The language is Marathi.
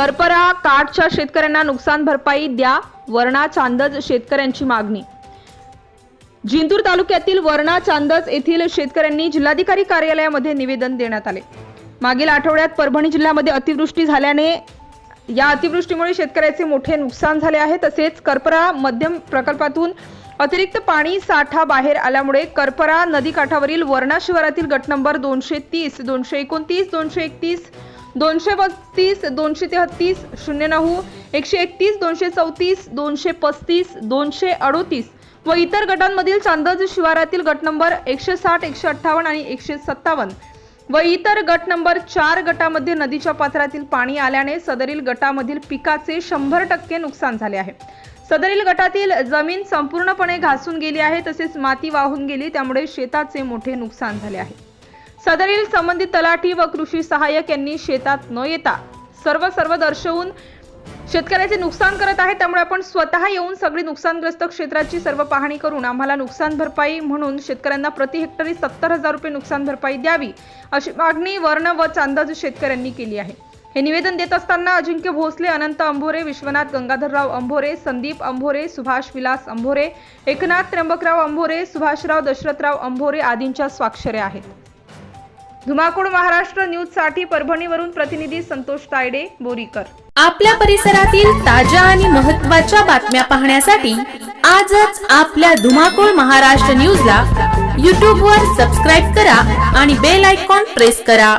करपरा काठच्या शेतकऱ्यांना नुकसान भरपाई द्या वर्णा चांदज शेतकऱ्यांची मागणी. जिंतूर तालुक्यातील वर्णा चांदज येथील शेतकऱ्यांनी जिल्हाधिकारी कार्यालयामध्ये निवेदन देण्यात आले. मागील आठवड्यात परभणी जिल्ह्यामध्ये अतिवृष्टी झाल्याने या अतिवृष्टीमुळे शेतकऱ्याचे मोठे नुकसान झाले आहे. तसेच करपरा मध्यम प्रकल्पातून अतिरिक्त पाणी साठा बाहेर आल्यामुळे करपरा नदीकाठावरील वर्णा शिवारातील गट नंबर दोनशे तीस दोनशे एकोणतीस दोनशे एकतीस दोनशे बत्तीस दोनशे तेहत्तीस शून्य नऊ एकशे एकतीस दोनशे चौतीस दोनशे पस्तीस दोनशे अडोतीस व इतर गटांमधील चांदज शिवारातील गट नंबर एकशे साठ एकशे अठ्ठावन्न आणि एकशे सत्तावन्न व इतर गट नंबर चार गटामध्ये नदीच्या पात्रातील पाणी आल्याने सदरील गटामधील पिकाचे शंभर टक्के नुकसान झाले आहे. सदरील गटातील जमीन संपूर्णपणे घासून गेली आहे तसेच माती वाहून गेली त्यामुळे शेताचे मोठे नुकसान झाले आहे. सदरील संबंधित तलाठी व कृषी सहाय्यक यांनी शेतात न येता सर्व सर्व दर्शवून शेतकऱ्याचे नुकसान करत आहे. त्यामुळे आपण स्वतः येऊन सगळी नुकसानग्रस्त क्षेत्राची सर्व पाहणी करून आम्हाला नुकसान भरपाई म्हणून शेतकऱ्यांना प्रति हेक्टरी सत्तर हजार रुपये नुकसान भरपाई द्यावी अशी मागणी वर्ण व चांदाज शेतकऱ्यांनी केली आहे. हे निवेदन देत असताना अजिंक्य भोसले अनंत अंभोरे विश्वनाथ गंगाधरराव अंभोरे संदीप अंभोरे सुभाष विलास अंभोरे एकनाथ त्र्यंबकराव अंभोरे सुभाषराव दशरथराव अंभोरे आदींच्या स्वाक्षऱ्या आहेत. धुमाकूळ महाराष्ट्र न्यूजसाठी परभणीवरून प्रतिनिधी संतोष तायडे बोरीकर. आपल्या परिसरातील ताज्या आणि महत्त्वाच्या बातम्या पाहण्यासाठी आजच आपल्या धुमाकूळ महाराष्ट्र न्यूजला यूट्यूबवर वर सबस्क्राईब करा आणि बेल आयकॉन प्रेस करा.